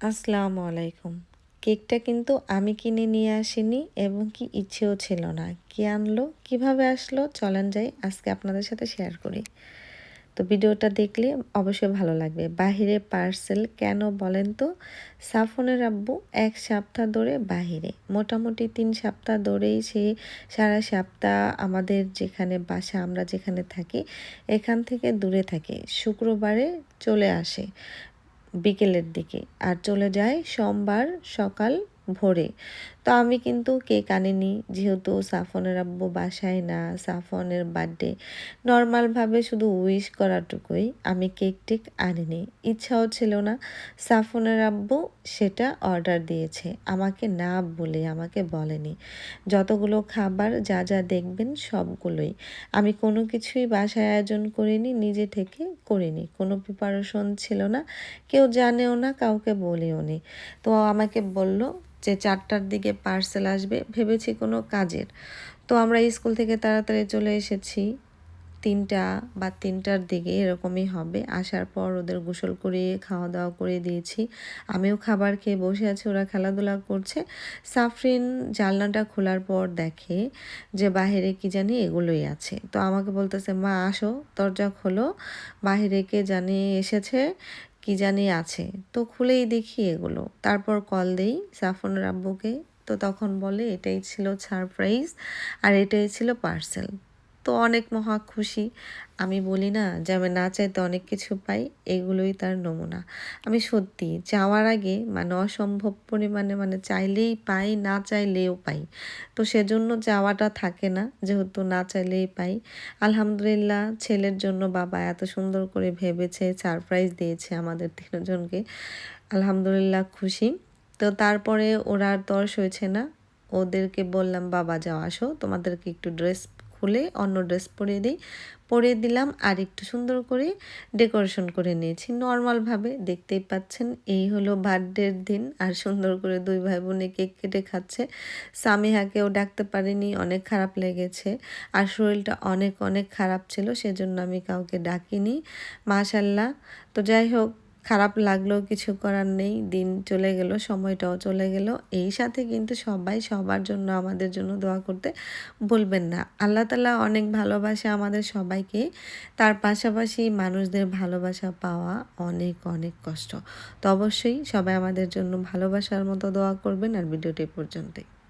আসসালামু আলাইকুম। কেকটা কিন্তু আমি কিনে নিয়ে আসিনি এবং কি ইচ্ছেও ছিল না। কে আনলো? কীভাবে আসলো? চলেন যাই, আজকে আপনাদের সাথে শেয়ার করি। তো ভিডিওটা দেখলে অবশ্যই ভালো লাগবে। বাহিরে পার্সেল কেন বলেন তো? সাফনের আব্বু এক সপ্তাহ ধরে বাহিরে। মোটামুটি তিন সপ্তাহ ধরেই সে সারা সপ্তাহ আমাদের যেখানে বাসা, আমরা যেখানে থাকি, এখান থেকে দূরে থাকে। শুক্রবারে চলে আসে। বিকেলের দিকে। আর চলে যায় সোমবার সকাল ভোরে। তো আমি কিন্তু কেক আনিনি, যেহেতু সাফনের আব্বু বাসায় না, সাফনের বার্থডে নর্মালভাবে শুধু উইশ করাটুকুই আমি কেক টেক আনিনি। ইচ্ছাও ছিল না, সাফনের আব্বু সেটা অর্ডার দিয়েছে। আমাকে না বলে, আমাকে বলেনি। যতগুলো খাবার যা যা দেখবেন সবগুলোই। আমি কোনো কিছুই বাসায় আয়োজন করিনি, নিজে থেকে করিনি। কোনো প্রিপারেশন ছিল না, কেউ জানেও না, কাউকে বলেও নি। তো আমাকে বলল যে চারটার দিকে পার্সেল আসবে, ভেবেছি কোনো কাজের। তো আমরা স্কুল থেকে তাড়াতাড়ি চলে এসেছি। তিনটা বা তিনটার দিকে এরকমই হবে। আসার পর ওদের গোসল করিয়ে খাওয়া দাওয়া করে দিয়েছি। আমিও খাবার খেয়ে বসে আছি, ওরা খেলাধুলা করছে। সাফরিন জালনাটা খোলার পর দেখে যে বাহিরে কি জানি এগুলোই আছে। তো আমাকে বলতেছে, মা, আসো। দরজা খোলো। বাহিরে কে জানি এসেছে। কি জানি আছে। তো খুলেই দেখি এগুলো। তারপর কল দেই সাফনের আব্বুকে। তো তখন বলে, এটাই ছিল সারপ্রাইজ আর এটাই ছিল পার্সেল। তো অনেক মহা খুশি। আমি বলি না যে আমি না চাইতে অনেক কিছু পাই, এগুলোই তার নমুনা। আমি সত্যি চাওয়ার আগে মানে অসম্ভব পরিমাণে মানে চাইলেই পাই, না চাইলেও পাই। তো সেজন্য চাওয়াটা থাকে না, যেহেতু না চাইলেই পাই। আলহামদুলিল্লাহ ছেলের জন্য বাবা এত সুন্দর করে ভেবেছে সারপ্রাইজ দিয়েছে আমাদের তিনজনকে। আলহামদুলিল্লাহ খুশি। তো তারপরে ওরা আর তর্স হয়েছে না। ওদেরকে বললাম, বাবা যাও, আসো। তোমাদেরকে একটু ড্রেস খুলে অন্য ড্রেস পরিয়ে দিই। পরিয়ে দিলাম আর একটু সুন্দর করে ডেকোরেশন করে নিয়েছি। নর্মালভাবে দেখতেই পাচ্ছেন, এই হলো বার্থডের দিন। আর সুন্দর করে দুই ভাই বোনে কেক কেটে খাচ্ছে। সামিহাকেও ডাকতে পারিনি, অনেক খারাপ লেগেছে। আর শরীরটা অনেক অনেক খারাপ ছিল, সেজন্য আমি কাউকে ডাকিনি। মাশাল্লাহ। তো যাই হোক খারাপ লাগলেও কিছু করার নেই, দিন চলে গেল, সময়টাও চলে গেল। এই সাথে কিন্তু সবাই সবার জন্য, আমাদের জন্য দোয়া করতে বলবেন না। আল্লাহ তালা অনেক ভালোবাসে আমাদের সবাইকে। তার পাশাপাশি মানুষদের ভালোবাসা পাওয়া অনেক অনেক কষ্ট। তো অবশ্যই সবাই আমাদের জন্য ভালোবাসার মতো দোয়া করবেন। আর ভিডিওটি পর্যন্তই।